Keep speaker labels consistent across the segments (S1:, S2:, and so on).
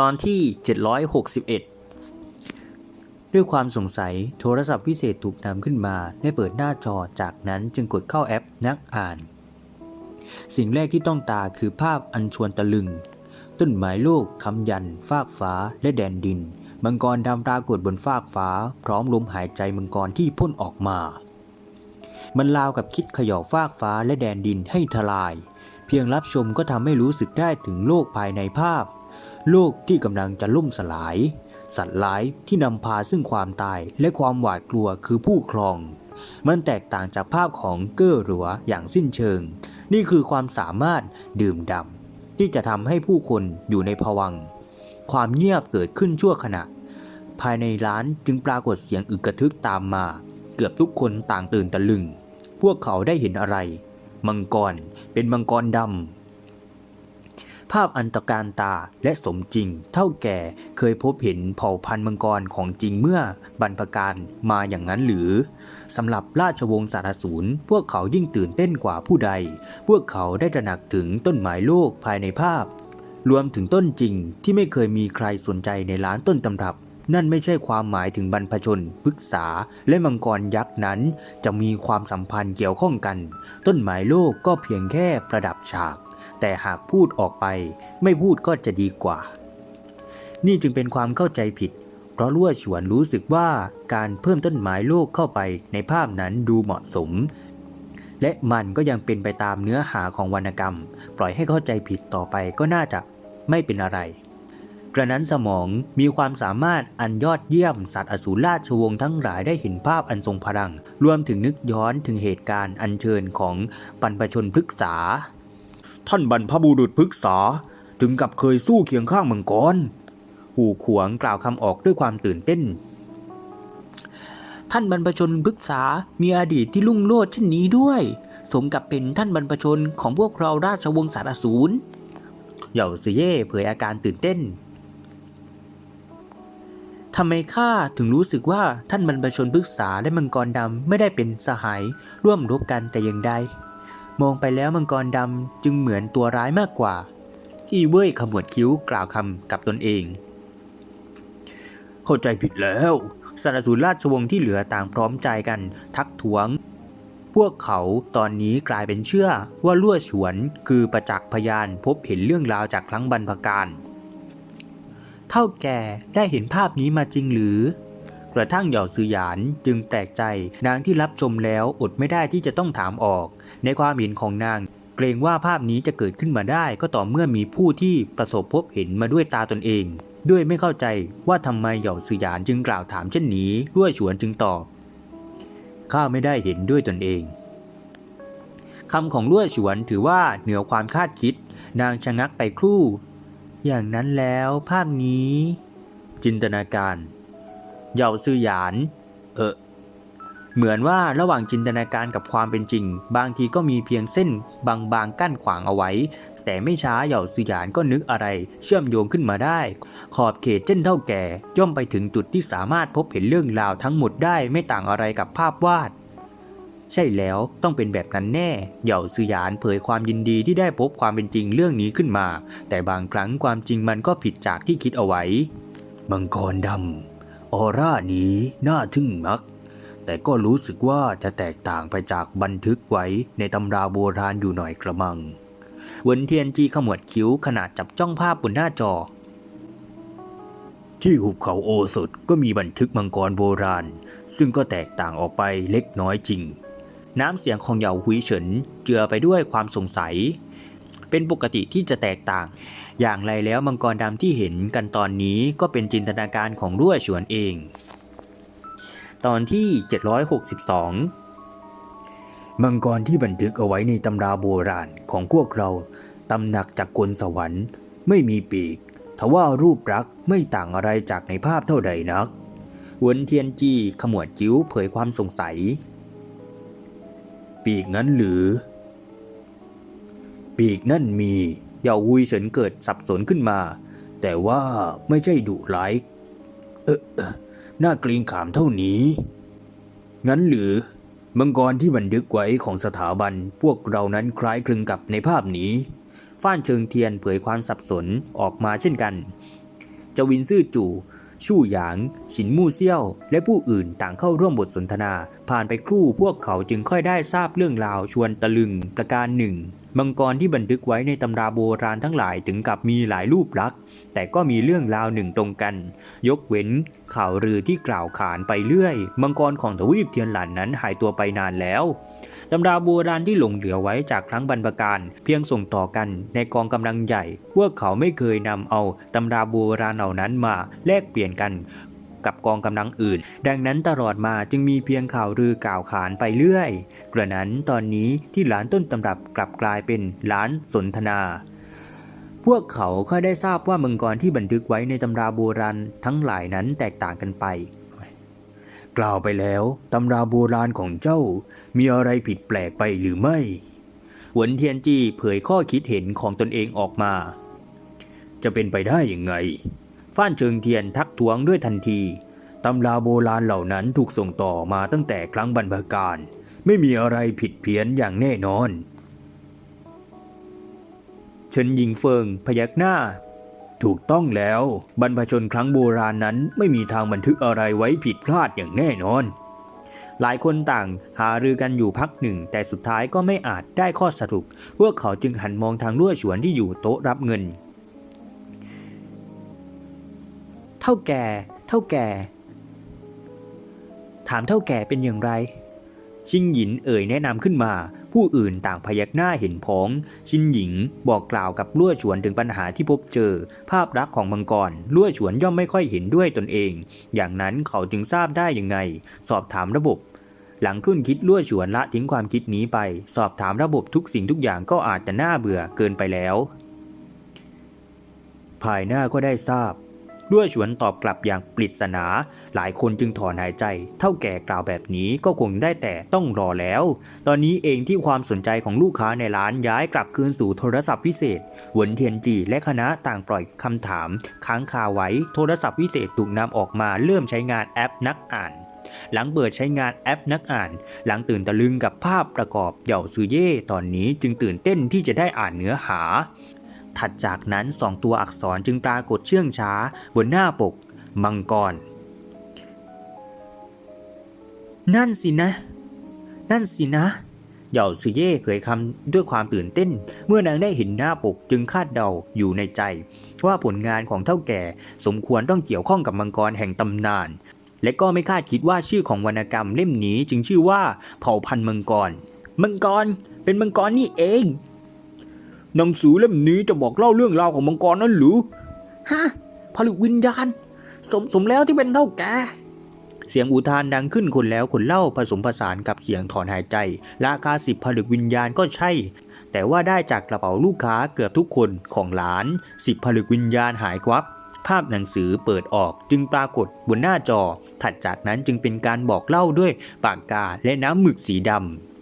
S1: ตอนที่ 761 ด้วยความสงสัยโทรศัพท์พิเศษถูกนำขึ้นมาได้เปิดหน้าจอจากนั้นจึงกดเข้าแอปนักอ่าน สิ่งแรกที่ต้องตาคือภาพอันชวนตะลึง ต้นไม้โลกคำยัน ฟากฟ้าและแดนดิน มังกรดำปรากฏบนฟากฟ้า พร้อมลมหายใจมังกรที่พ่นออกมา มันราวกับคิดขย่าฟากฟ้าและแดนดินให้ทลาย เพียงรับชมก็ทำให้รู้สึกได้ถึงโลกภายในภาพ โลกที่กำลังจะล่มสลาย สัตว์ร้ายที่นำพาซึ่งความตายและความหวาดกลัวคือผู้ครอง มันแตกต่างจากภาพของเก้อหรัวอย่างสิ้นเชิง นี่คือความสามารถดื่มด่ำที่จะทำให้ผู้คนอยู่ในภวังค์ความเงียบเกิดขึ้นชั่วขณะ ภายในร้านจึงปรากฏเสียงอึกกระทึกตามมา เกือบทุกคนต่างตื่นตะลึง พวกเขาได้เห็นอะไร มังกรเป็นมังกรดำ ภาพอันตรการตาและสมจริง เท่าแก่เคยพบเห็นเผ่าพันธุ์มังกรของจริงเมื่อบรรพการมาอย่างนั้นหรือสำหรับราชวงศ์สารสูรพวกเขายิ่งตื่นเต้นกว่าผู้ใด พวกเขาได้ตระหนักถึงต้นไม้โลกภายในภาพ รวมถึงต้นจริงที่ไม่เคยมีใครสนใจในร้านต้นตำรับนั่นไม่ใช่ความหมายถึงบรรพชนพฤกษาและมังกรยักษ์นั้น จะมีความสัมพันธ์เกี่ยวข้องกัน ต้นไม้โลกก็เพียงแค่ประดับฉาก แต่หากพูดออกไป ไม่พูดก็จะดีกว่า นี่จึงเป็นความเข้าใจผิด เพราะลั่วฉวนรู้สึกว่าการเพิ่มต้นไม้โลกเข้าไปในภาพนั้นดูเหมาะสม และมันก็ยังเป็นไปตามเนื้อหาของวรรณกรรม ปล่อยให้เข้าใจผิดต่อไปก็น่าจะไม่เป็นอะไรกระนั้นสมองมีความสามารถอันยอดเยี่ยมสัตว์อสูรราชวงศ์ทั้งหลายได้เห็นภาพอันทรงพลัง รวมถึงนึกย้อนถึงเหตุการณ์อันเชิญของบรรพชนพฤกษา ท่านบรรพบุรุษพฤกษา ถึงกับเคยสู้เคียงข้างมังกร หูขวงกล่าวคำออกด้วยความตื่นเต้น ท่านบรรพชนพฤกษามีอดีตที่ลุ่งโลดเช่นนี้ด้วย สมกับเป็นท่านบรรพชนของพวกเราราชวงศ์สารสูรเหย่าซเย่เผยอาการตื่นเต้นทำไมข้าถึงรู้สึกว่าท่านบรรพชนพฤกษาและมังกรดำไม่ได้เป็นสหายร่วมรบกันแต่อย่างใด มองไปแล้วมังกรดำจึงเหมือนตัวร้ายมากกว่า ที่เว่ยขมวดคิ้วกล่าวคำกับตนเอง เข้าใจผิดแล้วสารสูรราชวงศ์ที่เหลือต่างพร้อมใจกันทักท้วง พวกเขาตอนนี้กลายเป็นเชื่อว่าลั่วฉวนคือประจักษ์พยานพบเห็นเรื่องราวจากครั้งบรรพการ เท่าแก่ได้เห็นภาพนี้มาจริงหรือ กระทั่งเหย่าซือหยานจึงแปลกใจนางที่รับชมแล้วอดไม่ได้ที่จะต้องถามออก ในความเห็นของนาง เกรงว่าภาพนี้จะเกิดขึ้นมาได้ก็ต่อเมื่อมีผู้ที่ประสบพบเห็นมาด้วยตาตนเอง ด้วยไม่เข้าใจว่าทำไมเหย่าซือหยานจึงกล่าวถามเช่นนี้ด้วยฉวนจึงตอบข้าไม่ได้เห็นด้วยตนเองคำของลั่วฉวนถือว่าเหนือความคาดคิด นางชะงักไปครู่ อย่างนั้นแล้วภาพนี้ จินตนาการ เหย่าซื่อหยาน เออ เหมือนว่าระหว่างจินตนาการกับความเป็นจริง บางทีก็มีเพียงเส้นบางๆกั้นขวางเอาไว้ แต่ไม่ช้าเหย่าซื่อหยานก็นึกอะไร เชื่อมโยงขึ้นมาได้ ขอบเขตเช่นเท่าแก่ ย่อมไปถึงจุดที่สามารถพบเห็นเรื่องราวทั้งหมดได้ไม่ต่างอะไรกับภาพวาดใช่แล้วต้องเป็นแบบนั้นแน่ เหย่าซือหยานเผยความยินดีที่ได้พบความเป็นจริงเรื่องนี้ขึ้นมา แต่บางครั้งความจริงมันก็ผิดจากที่คิดเอาไว้ มังกรดำ ออร่านี้น่าทึ่งนัก แต่ก็รู้สึกว่าจะแตกต่างไปจากบันทึกไว้ในตำราโบราณอยู่หน่อยกระมัง เวินเทียนจีขมวดคิ้วขณะจับจ้องภาพบนหน้าจอ ที่หุบเขาโอสถก็มีบันทึกมังกรโบราณ ซึ่งก็แตกต่างออกไปเล็กน้อยจริง น้ำเสียงของเหยาหุยเฉินเจือไปด้วยความสงสัย เป็นปกติที่จะแตกต่าง อย่างไรแล้วมังกรดำที่เห็นกันตอนนี้ก็เป็นจินตนาการของรั่วฉวนเอง ตอนที่ 762 มังกรที่บันทึกเอาไว้ในตำราโบราณของพวกเราตำหนักจากกลสวรรค์ ไม่มีปีกทว่ารูปรักษ์ไม่ต่างอะไรจากในภาพเท่าใดนักหวนเทียนจีขมวดจิ้วเผยความสงสัย ปีกนั้นหรือ ปีกนั่นมีเยาวุยเฉินเกิดสับสนขึ้นมา แต่ว่าไม่ใช่ดุร้ายเออเออน่าเกรงขามเท่านี้ งั้นหรือมังกรที่บันทึกไว้ของสถาบันพวกเรานั้นคล้ายคลึงกับในภาพนี้ฟ้านเชิงเทียนเผยความสับสนออกมาเช่นกันจวินซื่อจู่ ชู่หยาง ฉินมู่เซี่ยว และผู้อื่นต่างเข้าร่วมบทสนทนา ผ่านไปครู่พวกเขาจึงค่อยได้ทราบเรื่องราวชวนตะลึงประการหนึ่งมังกรที่บันทึกไว้ในตำราโบราณทั้งหลายถึงกับมีหลายรูปลักษณ์ แต่ก็มีเรื่องราวหนึ่งตรงกัน ยกเว้นข่าวลือที่กล่าวขานไปเรื่อย มังกรของทวีปเทียนหลานนั้นหายตัวไปนานแล้ว ตำราโบราณที่หลงเหลือไว้จากครั้งบรรพการเพียงส่งต่อกันในกองกำลังใหญ่พวกเขาไม่เคยนำเอาตำราโบราณเหล่านั้นมาแลกเปลี่ยนกันกับกองกำลังอื่น ดังนั้นตลอดมาจึงมีเพียงข่าวลือกล่าวขานไปเรื่อย กระนั้นตอนนี้ที่ร้านต้นตำรับกลับกลายเป็นร้านสนทนา พวกเขาค่อยได้ทราบว่ามังกรที่บันทึกไว้ในตำราโบราณทั้งหลายนั้นแตกต่างกันไป กล่าวไปแล้วตำราโบราณของเจ้ามีอะไรผิดแปลกไปหรือไม่หวนเทียนจี้เผยข้อคิดเห็นของตนเองออกมา จะเป็นไปได้ยังไง ฟ้านเชิงเทียนทักท้วงด้วยทันทีตำราโบราณเหล่านั้นถูกส่งต่อมาตั้งแต่ครั้งบรรพการ ไม่มีอะไรผิดเพี้ยนอย่างแน่นอนเฉินหญิงเฟิงพยักหน้า ถูกต้องแล้ว บรรพชนครั้งโบราณนั้นไม่มีทางบันทึกอะไรไว้ผิดพลาดอย่างแน่นอน หลายคนต่างหารือกันอยู่พักหนึ่ง แต่สุดท้ายก็ไม่อาจได้ข้อสรุป พวกเขาจึงหันมองทางรั่วฉวนที่อยู่โต๊ะรับเงิน เท่าแก่ เท่าแก่ ถามเท่าแก่เป็นอย่างไร ชิงหยินเอ่ยแนะนำขึ้นมา ผู้อื่นต่างพยักหน้าเห็นพ้อง ชินหญิงบอกกล่าวกับลั่วฉวนถึงปัญหาที่พบเจอ ภาพลักษณ์ของมังกรลั่วฉวนย่อมไม่ค่อยเห็นด้วยตนเอง อย่างนั้นเขาจึงทราบได้ยังไง สอบถามระบบ หลังครุ่นคิดลั่วฉวนละทิ้งความคิดนี้ไป สอบถามระบบทุกสิ่งทุกอย่างก็อาจจะน่าเบื่อเกินไปแล้ว ภายหน้าก็ได้ทราบ ด้วยฉวนตอบกลับอย่างปริศนา หลายคนจึงถอนหายใจ เท่าแก่กล่าวแบบนี้ก็คงได้แต่ต้องรอแล้ว ตอนนี้เองที่ความสนใจของลูกค้าในร้านย้ายกลับคืนสู่โทรศัพท์พิเศษหวนเทียนจีและคณะต่างปล่อยคำถาม ค้างคาไว้ โทรศัพท์พิเศษถูกนำออกมาเริ่มใช้งานแอปนักอ่านหลังเปิดใช้งานแอปนักอ่าน หลังตื่นตะลึงกับภาพประกอบเหย่าซือเย่ตอนนี้จึงตื่นเต้นที่จะได้อ่านเนื้อหา ถัดจากนั้นสองตัวอักษรจึงปรากฏเชื่องช้า บนหน้าปก มังกร นั่นสินะ นั่นสินะเหย่าซือเย่เผยคำด้วยความตื่นเต้น เมื่อนางได้เห็นหน้าปกจึงคาดเดาอยู่ในใจ ว่าผลงานของเท่าแก่สมควรต้องเกี่ยวข้องกับมังกรแห่งตำนาน และก็ไม่คาดคิดว่าชื่อของวรรณกรรมเล่มนี้จึงชื่อว่าเผ่าพันธุ์มังกร มังกร เป็นมังกรนี่เอง หนังสือเล่มนี้จะบอกเล่าเรื่องราวของมังกรนั่นหรือ ฮะผลึกวิญญาณ สมสมแล้วที่เป็นเท่าแก เสียงอุทานดังขึ้นคนแล้วคนเล่าผสมผสานกับเสียงถอนหายใจ ราคาสิบผลึกวิญญาณก็ใช่ แต่ว่าได้จากกระเป๋าลูกค้าเกือบทุกคนของร้านสิบผลึกวิญญาณหายวับภาพหนังสือเปิดออกจึงปรากฏบนหน้าจอ ถัดจากนั้นจึงเป็นการบอกเล่าด้วยปากกาและน้ำหมึกสีดำ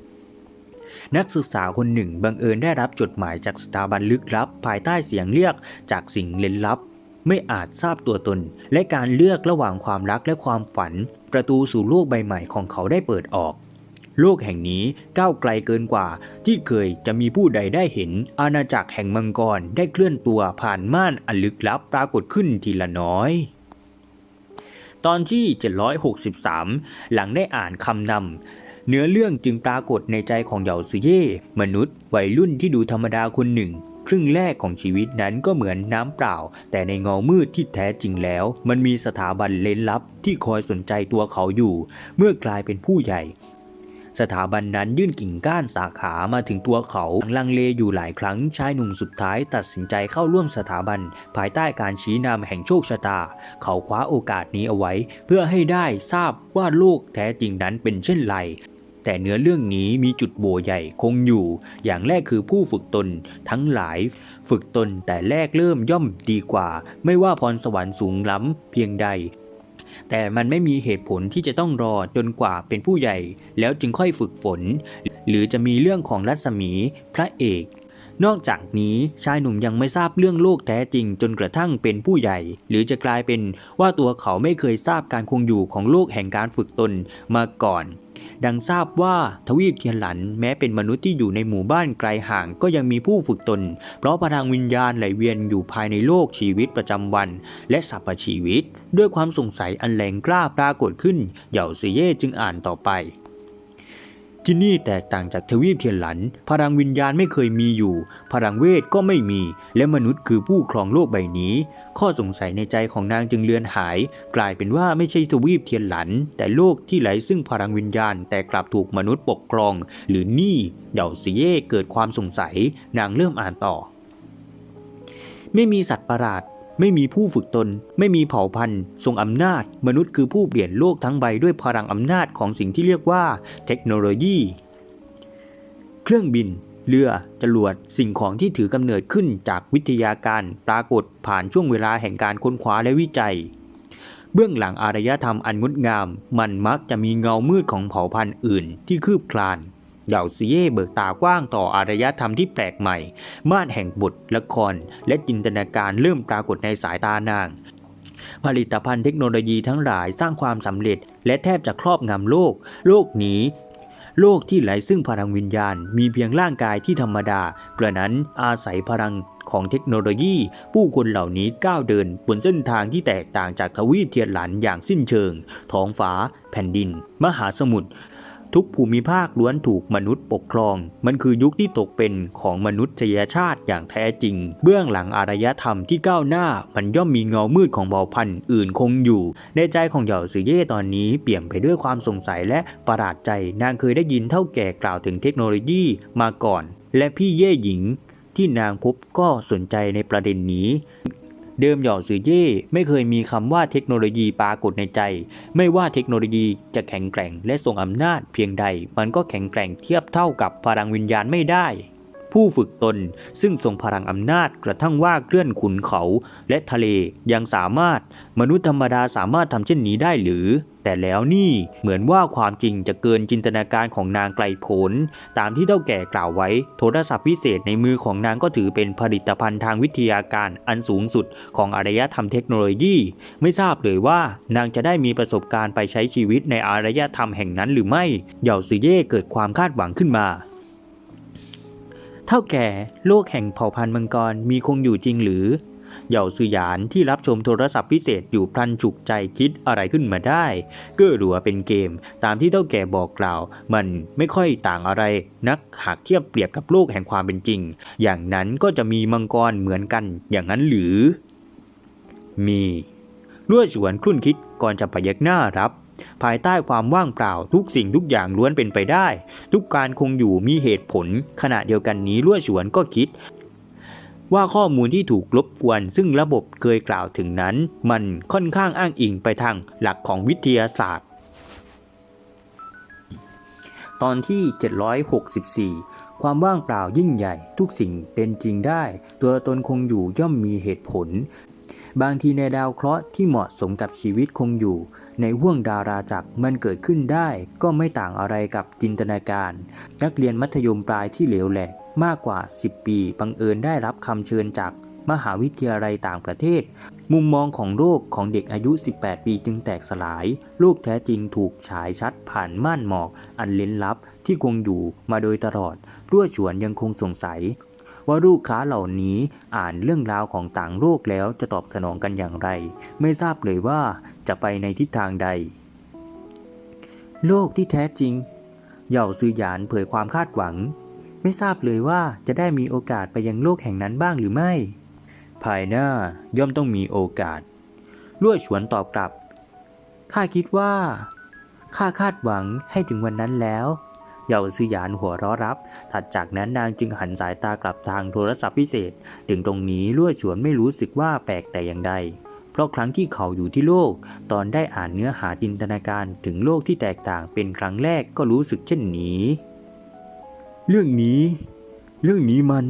S1: นักศึกษาคนหนึ่งบังเอิญได้รับจดหมายจากสถาบันลึกลับ ภายใต้เสียงเรียกจากสิ่งเล่นลับ ไม่อาจทราบตัวตน และการเลือกระหว่างความรักและความฝัน ประตูสู่โลกใบใหม่ของเขาได้เปิดออก โลกแห่งนี้ก้าวไกลเกินกว่า ที่เคยจะมีผู้ใดได้เห็น อาณาจักรแห่งมังกรได้เคลื่อนตัวผ่านม่านอันลึกลับปรากฏขึ้นทีละน้อยตอนที่ 763 หลังได้อ่านคำนำ เนื้อเรื่องจึงปรากฏในใจของเหยาซือเย่มนุษย์วัยรุ่นที่ดูธรรมดาคนหนึ่ง ครึ่งแรกของชีวิตนั้นก็เหมือนน้ำเปล่า แต่ในเงามืดที่แท้จริงแล้ว มันมีสถาบันเล้นลับที่คอยสนใจตัวเขาอยู่ เมื่อกลายเป็นผู้ใหญ่ สถาบันนั้นยื่นกิ่งก้านสาขามาถึงตัวเขาลังเลอยู่หลายครั้งชายหนุ่มสุดท้ายตัดสินใจเข้าร่วมสถาบัน ภายใต้การชี้นำแห่งโชคชะตา เขาคว้าโอกาสนี้เอาไว้ เพื่อให้ได้ทราบว่าโลกแท้จริงนั้นเป็นเช่นไร แต่เนื้อเรื่องนี้มีจุดโบใหญ่คงอยู่ อย่างแรกคือผู้ฝึกตนทั้งหลาย ฝึกตนแต่แรกเริ่มย่อมดีกว่า ไม่ว่าพรสวรรค์สูงล้ำเพียงใด แต่มันไม่มีเหตุผลที่จะต้องรอจนกว่าเป็นผู้ใหญ่ แล้วจึงค่อยฝึกฝน หรือจะมีเรื่องของรัศมีพระเอก นอกจากนี้ชายหนุ่มยังไม่ทราบเรื่องโลกแท้จริง จนกระทั่งเป็นผู้ใหญ่ หรือจะกลายเป็นว่าตัวเขาไม่เคยทราบการคงอยู่ของโลกแห่งการฝึกตนมาก่อน ดังทราบว่าทวีปเทียนหลันแม้เป็นมนุษย์ที่อยู่ในหมู่บ้านไกลห่างก็ยังมีผู้ฝึกตน เพราะพลังวิญญาณไหลเวียนอยู่ภายในโลกชีวิตประจำวัน และสรรพชีวิต ด้วยความสงสัยอันแรงกล้าปรากฏขึ้น เหย่าซีเย่จึงอ่านต่อไป ที่นี่แตกต่างจากทวีปเทียนหลัน พลังวิญญาณไม่เคยมีอยู่ พลังเวทก็ไม่มี และมนุษย์คือผู้ครองโลกใบนี้ ข้อสงสัยในใจของนางจึงเลือนหาย กลายเป็นว่าไม่ใช่ทวีปเทียนหลัน แต่โลกที่ไหลซึ่งพลังวิญญาณ แต่กลับถูกมนุษย์ปกครอง หรือนี่เหย่าซีเย่เกิดความสงสัย นางเริ่มอ่านต่อ ไม่มีสัตว์ประหลาด ไม่มีผู้ฝึกตน ไม่มีเผ่าพันธุ์ ทรงอำนาจ มนุษย์คือผู้เปลี่ยนโลกทั้งใบด้วยพลังอำนาจของสิ่งที่เรียกว่า เทคโนโลยี เครื่องบิน เรือ จรวด สิ่งของที่ถือกำเนิดขึ้นจากวิทยาการปรากฏผ่านช่วงเวลาแห่งการค้นคว้าและวิจัย เบื้องหลังอารยธรรมอันงดงาม มันมักจะมีเงามืดของเผ่าพันธุ์อื่นที่คืบคลาน เหย่าซีเย่เบิกตากว้างต่ออารยธรรมที่แปลกใหม่ ม่านแห่งบทละคร และจินตนาการเริ่มปรากฏในสายตานาง ผลิตภัณฑ์เทคโนโลยีทั้งหลายสร้างความสำเร็จ และแทบจะครอบงำโลก โลกนี้โลกที่ไหลซึ่งพลังวิญญาณ มีเพียงร่างกายที่ธรรมดากระนั้นอาศัยพลังของเทคโนโลยี ผู้คนเหล่านี้ก้าวเดินบนเส้นทางที่แตกต่างจากทวีปเทียนหลันอย่างสิ้นเชิง ท้องฟ้า แผ่นดิน มหาสมุทร ทุกภูมิภาคล้วนถูกมนุษย์ปกครอง มันคือยุคที่ตกเป็นของมนุษยชาติอย่างแท้จริง เบื้องหลังอารยธรรมที่ก้าวหน้า มันย่อมมีเงามืดของเผ่าพันธุ์อื่นคงอยู่ ในใจของเหย่าซือเย่ตอนนี้เปี่ยมไปด้วยความสงสัยและประหลาดใจ นางเคยได้ยินเท่าแก่กล่าวถึงเทคโนโลยีมาก่อน และพี่เย่หญิงที่นางพบก็สนใจในประเด็นนี้ เดิมหย่าซือเย่ไม่เคยมีคำว่าเทคโนโลยีปรากฏในใจ ไม่ว่าเทคโนโลยีจะแข็งแกร่งและทรงอำนาจเพียงใด มันก็แข็งแกร่งเทียบเท่ากับพลังวิญญาณไม่ได้ ผู้ฝึกตน ซึ่งทรงพลังอำนาจกระทั่งว่าเคลื่อนขุนเขาและทะเลยังสามารถมนุษย์ธรรมดาสามารถทำเช่นนี้ได้หรือ แต่แล้วนี่เหมือนว่าความจริงจะเกินจินตนาการของนางไกลโพ้นตามที่เท่าแก่กล่าวไว้ โทรศัพท์พิเศษในมือของนางก็ถือเป็นผลิตภัณฑ์ทางวิทยาการอันสูงสุดของอารยธรรมเทคโนโลยี ไม่ทราบเลยว่านางจะได้มีประสบการณ์ไปใช้ชีวิตในอารยธรรมแห่งนั้นหรือไม่ เหย่าซือเย่เกิดความคาดหวังขึ้นมา เท่าแก่โลกแห่งเผ่าพันธุ์มังกรมีคงอยู่จริงหรือ เหย่าซือหยานที่รับชมโทรศัพท์พิเศษอยู่พลันฉุกใจคิดอะไรขึ้นมาได้ เก้อหรัวเป็นเกม ตามที่เท่าแก่บอกกล่าว มันไม่ค่อยต่างอะไรนักหากเทียบเปรียบกับโลกแห่งความเป็นจริง อย่างนั้นก็จะมีมังกรเหมือนกัน อย่างนั้นหรือ มีลั่วฉวนครุ่นคิดก่อนจะพยักหน้ารับ ภายใต้ความว่างเปล่าทุกสิ่งทุกอย่างล้วนเป็นไปได้ ทุกการคงอยู่มีเหตุผล ขณะเดียวกันนี้ลั่วฉวนก็คิด ว่าข้อมูลที่ถูกรบกวน ซึ่งระบบเคยกล่าวถึงนั้น มันค่อนข้างอ้างอิงไปทางหลักของวิทยาศาสตร์ ตอนที่ 764ความว่างเปล่ายิ่งใหญ่ทุกสิ่งเป็นจริงได้ ตัวตนคงอยู่ย่อมมีเหตุผล บางทีในดาวเคราะห์ที่เหมาะสมกับชีวิตคงอยู่ ในห่วงดาราจักรมันเกิดขึ้นได้ก็ไม่ต่างอะไรกับจินตนาการ นักเรียนมัธยมปลายที่เหลวแหลกมากกว่า 10 ปีบังเอิญได้รับคำเชิญจากมหาวิทยาลัยต่างประเทศ มุมมองของโลกของเด็กอายุ 18 ปีจึงแตกสลาย โลกแท้จริงถูกฉายชัดผ่านม่านหมอก อันเล้นลับที่คงอยู่มาโดยตลอด รั่วฉวนยังคงสงสัย ว่าลูกค้าเหล่านี้อ่านเรื่องราวของต่างโลกแล้วจะตอบสนองกันอย่างไร ไม่ทราบเลยว่าจะไปในทิศทางใด โลกที่แท้จริง เหย่าซือหยานเผยความคาดหวัง ไม่ทราบเลยว่าจะได้มีโอกาสไปยังโลกแห่งนั้นบ้างหรือไม่ ภายหน้าย่อมต้องมีโอกาสลั่วฉวนตอบกลับข้าคิดว่าข้าคาดหวังให้ถึงวันนั้นแล้ว เยาซื่อหยานหัวเราะรับ ถัดจากนั้นนางจึงหันสายตากลับทางโทรศัพท์พิเศษ ถึงตรงนี้ลั่วฉวนไม่รู้สึกว่าแปลกแต่อย่างใด เพราะครั้งที่เขาอยู่ที่โลก ตอนได้อ่านเนื้อหาจินตนาการถึงโลกที่แตกต่างเป็นครั้งแรกก็รู้สึกเช่นนี้ เรื่องนี้ เรื่องนี้มัน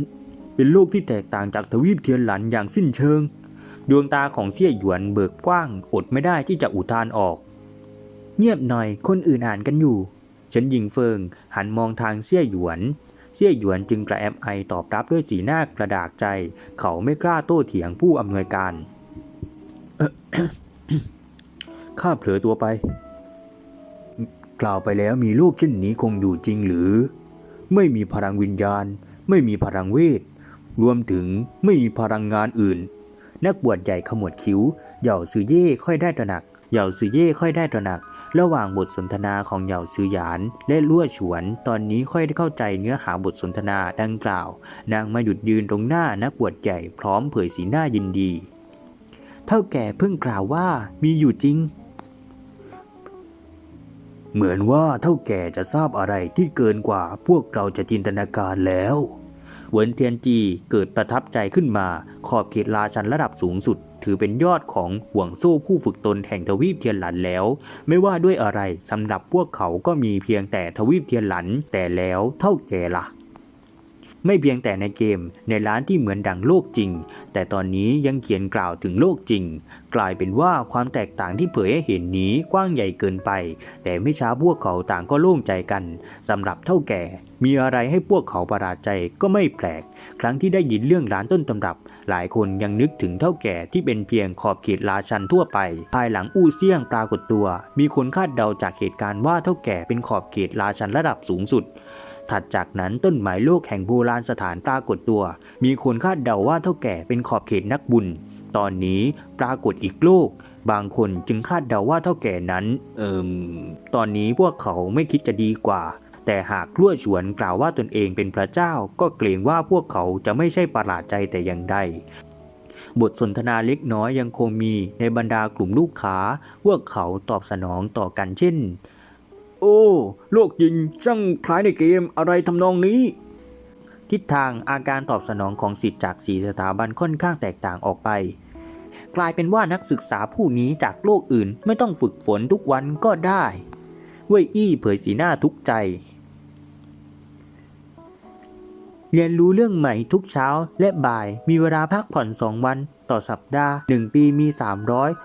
S1: เป็นโลกที่แตกต่างจากทวีปเทียนหลันอย่างสิ้นเชิง ดวงตาของเสี่ยหยวนเบิกกว้าง อดไม่ได้ที่จะอุทานออก เงียบหน่อยคนอื่นอ่านกันอยู่ ฉันยิงเฟิงหันมองทางเสี่ยหยวนเสี่ยหยวนจึงกระแอมไอตอบรับด้วยสีหน้ากระดากใจ เขาไม่กล้าโต้เถียงผู้อำนวยการข้าเผลอตัวไป กล่าวไปแล้วมีโลกเช่นนี้คงอยู่จริงหรือ ไม่มีพลังวิญญาณ ไม่มีพลังเวท รวมถึงไม่มีพลังงานอื่น นักบวชใหญ่ขมวดคิ้ว เหย่าซือเย่ค่อยได้ตระหนัก เหย่าซือเย่ค่อยได้ตระหนัก ระหว่างบทสนทนาของเหย่าซือหยานและลั่วฉวน ตอนนี้ค่อยได้เข้าใจเนื้อหาบทสนทนาดังกล่าว นางมาหยุดยืนตรงหน้านักบวชใหญ่พร้อมเผยสีหน้ายินดี เท่าแก่เพิ่งกล่าวว่ามีอยู่จริง เหมือนว่าเท่าแก่จะทราบอะไรที่เกินกว่าพวกเราจะจินตนาการแล้วเหวินเทียนจีเกิดประทับใจขึ้นมาขอบเขตราชันระดับสูงสุด ถือเป็นยอดของห่วงโซ่ผู้ฝึกตนแห่งทวีปเทียนหลันแล้ว ไม่ว่าด้วยอะไรสำหรับพวกเขาก็มีเพียงแต่ทวีปเทียนหลันแต่แล้วเท่าแก่ละ่ะไม่เพียงแต่ในเกมในร้านที่เหมือนดังโลกจริง แต่ตอนนี้ยังเขียนกล่าวถึงโลกจริง กลายเป็นว่าความแตกต่างที่เผยให้เห็นนี้กว้างใหญ่เกินไป แต่ไม่ช้าพวกเขาต่างก็โล่งใจกันสำหรับเท่าแก่ มีอะไรให้พวกเขาประหลาดใจก็ไม่แปลก ครั้งที่ได้ยินเรื่องร้านต้นตำรับ หลายคนยังนึกถึงเท่าแก่ที่เป็นเพียงขอบเขตราชันทั่วไป ภายหลังอู้เซี่ยงปรากฏตัว มีคนคาดเดาจากเหตุการณ์ว่าเท่าแก่เป็นขอบเขตราชันระดับสูงสุดถัดจากนั้นต้นไม้โลกแห่งโบราณสถานปรากฏตัว มีคนคาดเดาว่าเท่าแก่เป็นขอบเขตนักบุญ ตอนนี้ปรากฏอีกโลก บางคนจึงคาดเดาว่าเท่าแก่นั้น เอิมตอนนี้พวกเขาไม่คิดจะดีกว่า แต่หากลั่วฉวนกล่าวว่าตนเองเป็นพระเจ้าก็เกรงว่าพวกเขาจะไม่ใช่ประหลาดใจแต่อย่างใดบทสนทนาเล็กน้อยยังคงมีในบรรดากลุ่มลูกค้าพวกเขาตอบสนองต่อกันเช่น โอ้โลกจริงช่างคล้ายในเกมอะไรทำนองนี้ ทิศทางอาการตอบสนองของสิทธิ์จากสีสถาบันค่อนข้างแตกต่างออกไป กลายเป็นว่านักศึกษาผู้นี้จากโลกอื่นไม่ต้องฝึกฝนทุกวันก็ได้ เว่ยอี้เผยสีหน้าทุกข์ใจ เรียนรู้เรื่องใหม่ทุกเช้าและบ่าย มีเวลาพักผ่อน 2 วันต่อสัปดาห์ 1 ปีมี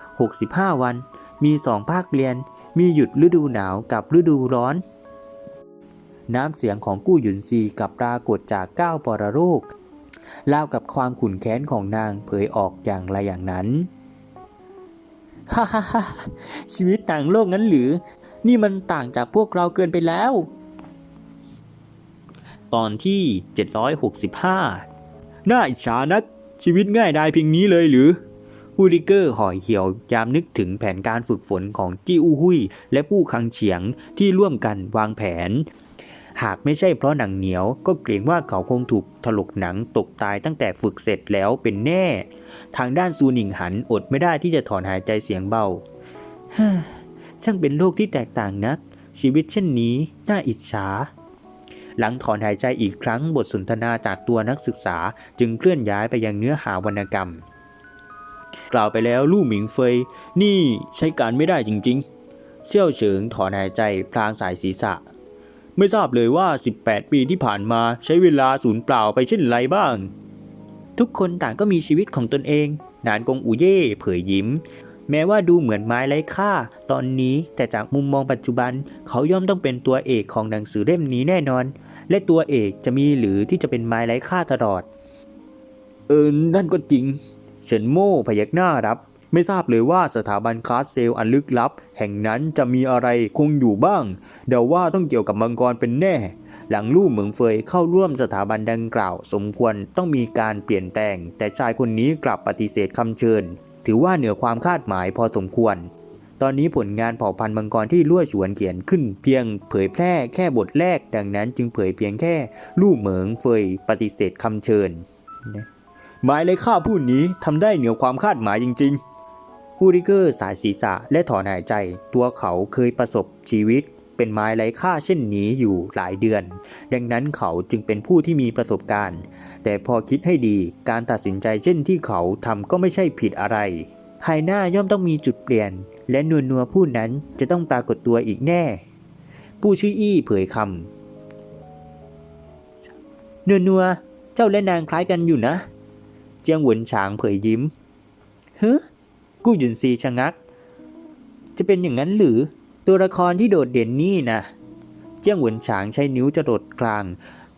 S1: 365 วัน มี 2 ภาคเรียน มีหยุดฤดูหนาวกับฤดูร้อน น้ำเสียงของกู้หยุนซีกับปรากฏจากก้าวปรโรคเล่ากับความขุ่นแค้นของนางเผยออกอย่างไรอย่างนั้นฮ่าฮ่าฮ่าชีวิตต่างโลกงั้นหรือ นี่มันต่างจากพวกเราเกินไปแล้ว ตอนที่ 765 น่าอิจฉานัก ชีวิตง่ายดายเพียงนี้เลยหรือฮูริเกอร์ห่อยเหี่ยวยามนึกถึงแผนการฝึกฝนของจี้อู้หุยและผู้คังเฉียงที่ร่วมกันวางแผน หากไม่ใช่เพราะหนังเหนียวก็เกรงว่าเขาคงถูกถลกหนังตกตายตั้งแต่ฝึกเสร็จแล้วเป็นแน่ ทางด้านซูหนิงหันอดไม่ได้ที่จะถอนหายใจเสียงเบาฮ่า ช่างเป็นโลกที่แตกต่างนัก ชีวิตเช่นนี้น่าอิจฉา หลังถอนหายใจอีกครั้งบทสนทนาจากตัวนักศึกษาจึงเคลื่อนย้ายไปยังเนื้อหาวรรณกรรม กล่าวไปแล้วลู่หมิงเฟย นี่ใช้การไม่ได้จริง ๆ เซี่ยวเฉิงถอนหายใจพลางสายศีรษะ ไม่ทราบเลยว่า 18 ปีที่ผ่านมาใช้เวลาสูญเปล่าไปเช่นไรบ้าง ทุกคนต่างก็มีชีวิตของตนเองนานกงอูเย่เผยยิ้ม แม้ว่าดูเหมือนไม้ไร้ค่า ตอนนี้แต่จากมุมมองปัจจุบัน เขาย่อมต้องเป็นตัวเอกของหนังสือเล่มนี้แน่นอน และตัวเอกจะมีหรือที่จะเป็นไม้ไร้ค่าตลอด เออนั่นก็จริง เฉินโม่พยักหน้ารับ ไม่ทราบเลยว่าสถาบันคาสเซลอันลึกลับ แห่งนั้นจะมีอะไรคงอยู่บ้าง เดาว่าต้องเกี่ยวกับมังกรเป็นแน่ หลังลู่เหมืองเฟยเข้าร่วมสถาบันดังกล่าว สมควรต้องมีการเปลี่ยนแปลง แต่ชายคนนี้กลับปฏิเสธคำเชิญ ถือว่าเหนือความคาดหมายพอสมควร ตอนนี้ผลงานเผ่าพันธุ์มังกรที่ลั่วฉวนเขียนขึ้นเพียงเผยแพร่แค่บทแรก ดังนั้นจึงเผยเพียงแค่ลู่เหมิงเฟยปฏิเสธคำเชิญ หมายเลยข้าผู้นี้ทำได้เหนือความคาดหมายจริงๆฮูริเกอร์สายศีรษะและถอนหายใจ ตัวเขาเคยประสบชีวิต เป็นไม้ไร้ค่าเช่นนี้อยู่หลายเดือน ดังนั้นเขาจึงเป็นผู้ที่มีประสบการณ์ แต่พอคิดให้ดีการตัดสินใจเช่นที่เขาทำก็ไม่ใช่ผิดอะไรภายหน้าย่อมต้องมีจุดเปลี่ยน และนวลนัวผู้นั้นจะต้องปรากฏตัวอีกแน่ ผู้ชื่ออี้เผยคำนวลนัวเจ้าและนางคล้ายกันอยู่นะ เจียงหวนฉางเผยยิ้มเฮ้กู้หยุนซีชะงัก จะเป็นอย่างนั้นหรือ ตัวละครที่โดดเด่นนี่นะเจียงหวนฉางใช้นิ้วจรดกลาง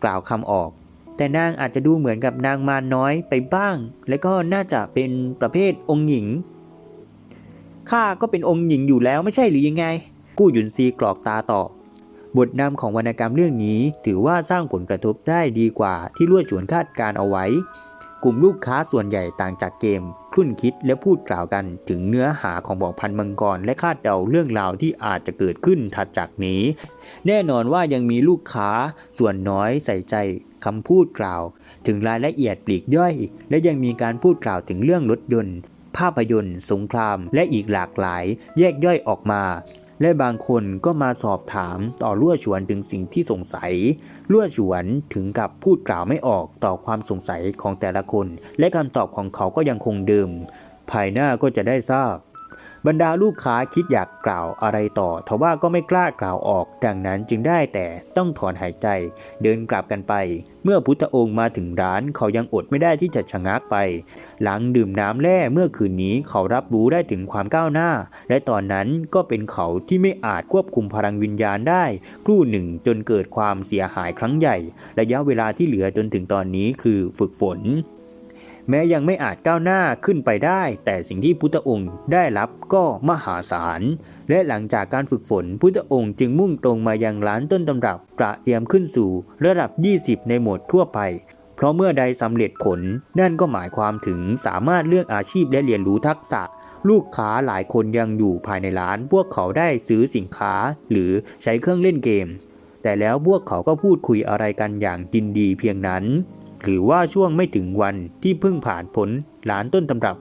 S1: กล่าวคำออก แต่นางอาจจะดูเหมือนกับนางมารน้อยไปบ้าง และก็น่าจะเป็นประเภทองค์หญิงข้าก็เป็นองค์หญิงอยู่แล้วไม่ใช่หรือยังไง กู้หยุนซีกรอกตาตอบบทนำของวรรณกรรมเรื่องนี้ ถือว่าสร้างผลกระทบได้ดีกว่าที่ลวดฉวนคาดการเอาไว้ กลุ่มลูกค้าส่วนใหญ่ต่างจากเกม คลุ่นคิดและพูดกล่าวกันถึงเนื้อหาของบอกพันมังกร และคาดเดาเรื่องราวที่อาจจะเกิดขึ้นถัดจากนี้ แน่นอนว่ายังมีลูกค้าส่วนน้อยใส่ใจคำพูดกล่าว ถึงรายละเอียดปลีกย่อย และยังมีการพูดกล่าวถึงเรื่องรถยนต์ ภาพยนตร์ สงคราม และอีกหลากหลาย แยกย่อยออกมา และบางคนก็มาสอบถามต่อลั่วฉวนถึงสิ่งที่สงสัยลั่วฉวนถึงกับพูดกล่าวไม่ออกต่อความสงสัยของแต่ละคน และคำตอบของเขาก็ยังคงเดิม ภายหน้าก็จะได้ทราบ บรรดาลูกค้าคิดอยากกล่าวอะไรต่อทว่าก็ไม่กล้ากล่าวออก ดังนั้นจึงได้แต่ต้องถอนหายใจ เดินกลับกันไป เมื่อพุทธองค์มาถึงร้านเขายังอดไม่ได้ที่จะชะงักไป หลังดื่มน้ำแร่เมื่อคืนนี้เขารับรู้ได้ถึงความก้าวหน้า และตอนนั้นก็เป็นเขาที่ไม่อาจควบคุมพลังวิญญาณได้ครู่หนึ่งจนเกิดความเสียหายครั้งใหญ่ ระยะเวลาที่เหลือจนถึงตอนนี้คือฝึกฝน แม้ยังไม่อาจก้าวหน้าขึ้นไปได้ แต่สิ่งที่พุทธองค์ได้รับก็มหาศาล และหลังจากการฝึกฝน พุทธองค์จึงมุ่งตรงมายังร้านต้นตำรับกระเตรียมขึ้นสู่ระดับ 20 ในหมวดทั่วไป เพราะเมื่อใดสำเร็จผล นั่นก็หมายความถึงสามารถเลือกอาชีพและเรียนรู้ทักษะ ลูกค้าหลายคนยังอยู่ภายในร้าน พวกเขาได้ซื้อสินค้า หรือใช้เครื่องเล่นเกม แต่แล้วพวกเขาก็พูดคุยอะไรกันอย่างยินดีเพียงนั้น หรือว่าช่วงไม่ถึงวันที่เพิ่งผ่านผลหลานต้นตำรับ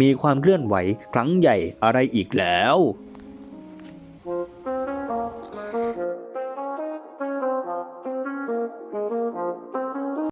S1: มีความเคลื่อนไหวครั้งใหญ่อะไรอีกแล้ว